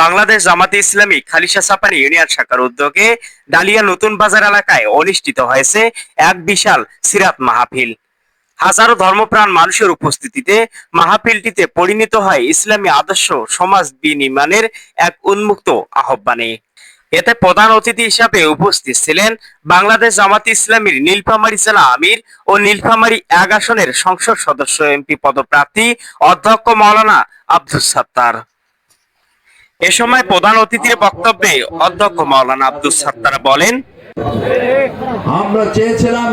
বাংলাদেশ জামাতে ইসলামী খালিশা সাপানি ইউনিয়ন শাখার উদ্যোগে ডালিয়া নতুন বাজার এলাকায় অনুষ্ঠিত হয়েছে এক বিশাল সিরাত মাহফিল। হাজারো ধর্মপ্রাণ মানুষের উপস্থিতিতে মাহফিলটিতে পরিণত হয় ইসলামী আদর্শ সমাজ বিনির্মাণের এক উন্মুক্ত আহ্বানে। এতে প্রধান অতিথি হিসাবে উপস্থিত ছিলেন বাংলাদেশ জামাতে ইসলামীর নীলফামারী জেলা আমির ও নীলফামারী এক আসনের সংসদ সদস্য এমপি পদপ্রার্থী অধ্যক্ষ মাওলানা আব্দুল সাত্তার। এ সময় প্রধান অতিথির বক্তব্যে অধ্যক্ষ মাওলানা আব্দুল সাত্তার বলেন, আমরা চেয়েছিলাম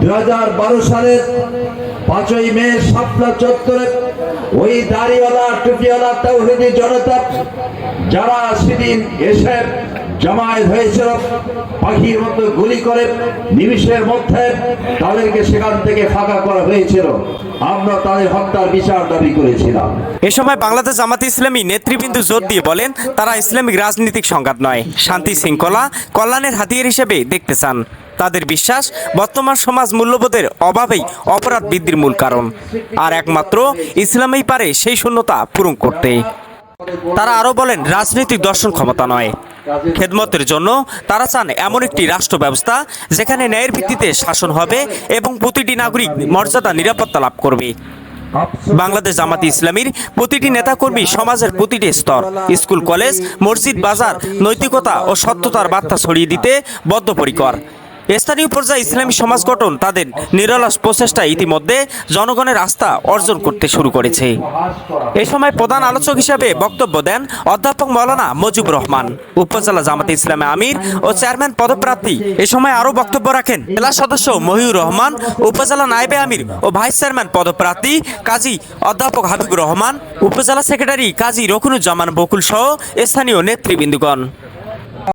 দু হাজার বারো সালের পাঁচই মে সাতটা চত্বরে ওই দাড়িওয়ালা, টুপিওয়ালা তৌহিদি জনতা যারা সেদিন এসে জমায়েত হয়েছিল পাখির মতো গুলি করে নিমিষের মধ্যে তাদেরকে সেখান থেকে ফাঁকা করা হয়েছিল। আমরা তাদের হত্যার বিচার দাবি করেছিলাম। এ সময় বাংলাদেশ জামাতে ইসলামী নেতৃবৃন্দ জোর দিয়ে বলেন, তারা ইসলামিক রাজনৈতিক সংঘাত নয়, শান্তি শৃঙ্খলা, কল্যাণের হাতিয়ার হিসেবে দেখতে চান। তাদের বিশ্বাস, বর্তমান সমাজ মূল্যবোধের অভাবেই অপরাধ বৃদ্ধির মূল কারণ। আর একমাত্র ইসলামেই পারে সেই শূন্যতা পূরণ করতে। তারা আরও বলেন, রাজনৈতিক দর্শন ক্ষমতা নয়। খেদমতের জন্য তারা চান এমন একটি রাষ্ট্র ব্যবস্থা যেখানে ন্যায়ের ভিত্তিতে শাসন হবে এবং প্রতিটি নাগরিক মর্যাদা, নিরাপত্তা লাভ করবে। বাংলাদেশ জামাতি ইসলামীর প্রতিটি নেতাকর্মী সমাজের প্রতিটি স্তর, স্কুল, কলেজ, মসজিদ, বাজার, নৈতিকতা ও সত্যতার বার্তা ছড়িয়ে দিতে বদ্ধপরিকর। স্থানীয় পর্যায়ে ইসলামী সমাজ গঠন তাদের নিরলস প্রচেষ্টা ইতিমধ্যে জনগণের আস্থা অর্জন করতে শুরু করেছে। এ সময় প্রধান আলোচক হিসেবে বক্তব্য দেন অধ্যাপক মৌলানা মজিবুর রহমান। উপজেলা জামাতে ইসলামে আমির ও চেয়ারম্যান পদপ্রার্থী এ সময় আরও বক্তব্য রাখেন জেলা সদস্য মহিউর রহমান, উপজেলা নায়েবে আমির ও ভাইস চেয়ারম্যান পদপ্রার্থী কাজী অধ্যাপক হাবিবুর রহমান, উপজেলা সেক্রেটারি কাজী রকুনুজ্জামান বকুল সহ স্থানীয় নেতৃবৃন্দগণ।